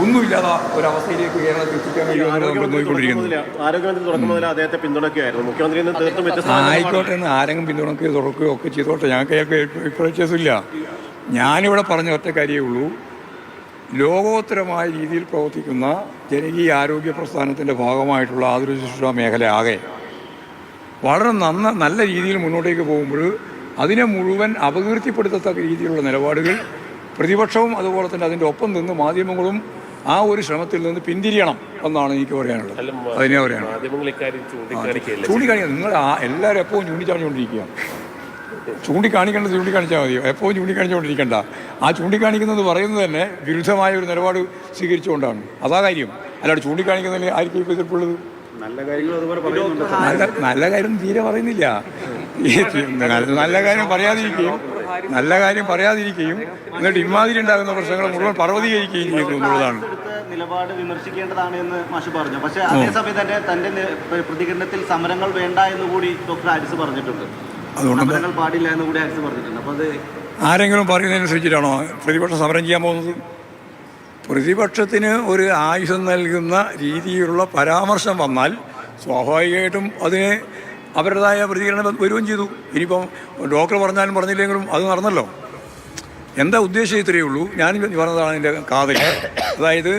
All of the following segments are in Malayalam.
ഒന്നുമില്ലാതെ ഒരവസ്ഥയിലേക്ക് കേരളത്തിൽ എത്തിക്കാൻ കഴിയുമെന്ന് നമ്മൾ നോക്കിക്കൊണ്ടിരിക്കുന്നത് ആരോഗ്യമന്ത്രി തുടക്കം മുതൽ അദ്ദേഹത്തെ പിന്തുണയ്ക്കുകയായിരുന്നു. മുഖ്യമന്ത്രി ആയിക്കോട്ടെ എന്ന് ആരെങ്കിലും പിന്തുണക്കുകയോ തുറക്കുകയോ ഒക്കെ ചെയ്തോട്ടെ. ഞങ്ങൾക്ക് വ്യത്യാസമില്ല ഞാനിവിടെ പറഞ്ഞ ഒറ്റ കാര്യമേ ഉള്ളൂ. ലോകോത്തരമായ രീതിയിൽ പ്രവർത്തിക്കുന്ന ജനകീയ ആരോഗ്യ പ്രസ്ഥാനത്തിന്റെ ഭാഗമായിട്ടുള്ള ആതുര ശുശ്രൂഷ മേഖല ആകെ. വളരെ നന്ന നല്ല രീതിയിൽ മുന്നോട്ടേക്ക് പോകുമ്പോൾ അതിനെ മുഴുവൻ അപകീർത്തിപ്പെടുത്തത്തക്ക രീതിയിലുള്ള നിലപാടുകൾ പ്രതിപക്ഷവും അതുപോലെ തന്നെ അതിന്റെ ഒപ്പം നിന്ന് മാധ്യമങ്ങളും ആ ഒരു ശ്രമത്തിൽ നിന്ന് പിന്തിരിയണം എന്നാണ് എനിക്ക് പറയാനുള്ളത്. അതിനെ പറയാനുള്ളത്. ചൂണ്ടിക്കാണിക്കുക നിങ്ങൾ ആ എല്ലാവരും എപ്പോഴും ചൂണ്ടിക്കാണിച്ചുകൊണ്ടിരിക്കുക ചൂണ്ടിക്കാണിക്കേണ്ടത് ചൂണ്ടിക്കാണിച്ചാൽ മതിയോ എപ്പോഴും ചൂണ്ടിക്കാണിച്ചുകൊണ്ടിരിക്കണ്ട ആ ചൂണ്ടിക്കാണിക്കുന്നത് പറയുന്നത് തന്നെ വിരുദ്ധമായ ഒരു നിലപാട് സ്വീകരിച്ചുകൊണ്ടാണ്. അതാ കാര്യം. അല്ലാണ്ട് ചൂണ്ടിക്കാണിക്കുന്നതിൽ ആയിരിക്കും ഇപ്പോൾ എതിർപ്പുള്ളത് നല്ല കാര്യങ്ങൾ അതുപോലെ പറയുന്നുണ്ട്. നല്ല നല്ല കാര്യം തീരെ പറയുന്നില്ല. നല്ല- നല്ല കാര്യം പറയാതിരിക്കുകയും നല്ല കാര്യം പറയാതിരിക്കുകയും എന്നിട്ട് ഇമാതിരി ഉണ്ടാകുന്ന പ്രശ്നങ്ങൾ മുഴുവൻ പർവതീകരിക്കുകയും ചെയ്യുന്നു എന്നുള്ളതാണ്. നിലപാട് വിമർശിക്കേണ്ടതാണ് എന്ന് മാഷ് പറഞ്ഞു. പക്ഷേ അതേസമയം തന്നെ തന്റെ പ്രതികരണത്തിൽ സമരങ്ങൾ വേണ്ട എന്ന് കൂടി ഡോക്ടർ ആരിസ് പറഞ്ഞിട്ടുണ്ട്. സമരങ്ങൾ പാടില്ല എന്ന് കൂടി ആരിസ് പറഞ്ഞിട്ടുണ്ട്. അപ്പോൾ അത് ആരെങ്കിലും പറയുന്നതനുസരിച്ചിട്ടാണോ പ്രതിപക്ഷം സമരം ചെയ്യാൻ പോകുന്നത്? പ്രതിപക്ഷത്തിന് ഒരു ആയുധം നൽകുന്ന രീതിയിലുള്ള പരാമർശം വന്നാൽ സ്വാഭാവികമായിട്ടും അതിന് അവരുടേതായ പ്രതികരണം വരികയും ചെയ്തു. ഇനിയിപ്പം ഡോക്ടർ പറഞ്ഞാലും പറഞ്ഞില്ലെങ്കിലും അത് നടന്നല്ലോ. എന്താ ഉദ്ദേശം ഇത്രയേ ഉള്ളൂ? ഞാൻ പറഞ്ഞതാണ് എന്റെ കാതൽ. അതായത്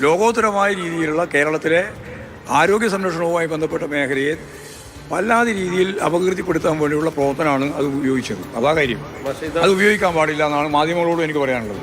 ലോകോത്തരമായ രീതിയിലുള്ള കേരളത്തിലെ ആരോഗ്യ സംരക്ഷണവുമായി ബന്ധപ്പെട്ട മേഖലയെ വല്ലാതെ രീതിയിൽ അപകീർത്തിപ്പെടുത്താൻ വേണ്ടിയുള്ള പ്രവർത്തനമാണ് അത് ഉപയോഗിച്ചത്. അതാ കാര്യം. അത് ഉപയോഗിക്കാൻ പാടില്ല എന്നാണ് മാധ്യമങ്ങളോട് എനിക്ക് പറയാനുള്ളത്.